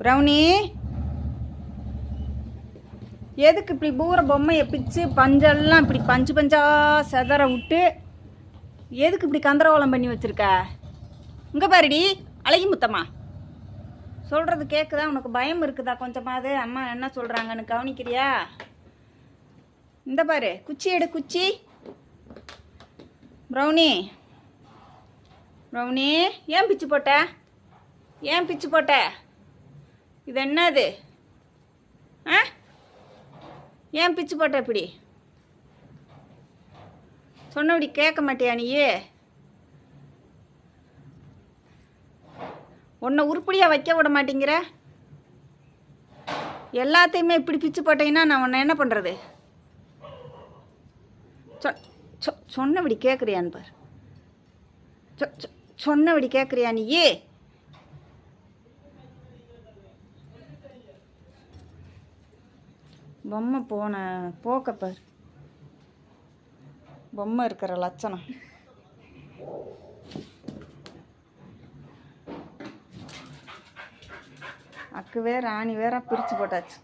Brownie. எதுக்கு இப்படி பூர பொம்மையை பிச்சு பஞ்செல்லாம் இப்படி பஞ்சு பஞ்சா செதற விட்டு எதுக்கு இப்படி கந்தரவோலம் பண்ணி வச்சிருக்க? இங்கே பாருடி அழகி முத்தம்மா. சொல்கிறது கேட்குதா உனக்கு பயம் இருக்குதா கொஞ்சமாவது? அம்மா என்ன சொல்கிறாங்கன்னு கவனிக்கிறியா? இந்த பாரு குச்சி எடு குச்சி. ப்ரௌனி. ப்ரௌனி ஏன் பிச்சு போட்ட? ஏன் பிச்சு போட்ட? இது என்னது ஆ? ஏன் பிச்சு போட்ட இப்படி? சொன்னபடி கேட்க மாட்டியா நீயே? உன்னை உருப்படியாக வைக்க விட மாட்டேங்கிற? எல்லாத்தையுமே இப்படி பிச்சு போட்டீங்கன்னா நான் உன்னை என்ன பண்ணுறது சொ சொ- சொன்னபடி கேட்குறியான்னுப்பார் சொ சொ- சொன்னபடி கேட்குறியா நீயே? பொம்மை போன போக்கப்பார் பொம்மை இருக்கிற லட்சணம். அக்கு வேற ஆணி வேற பிரித்து போட்டாச்சு.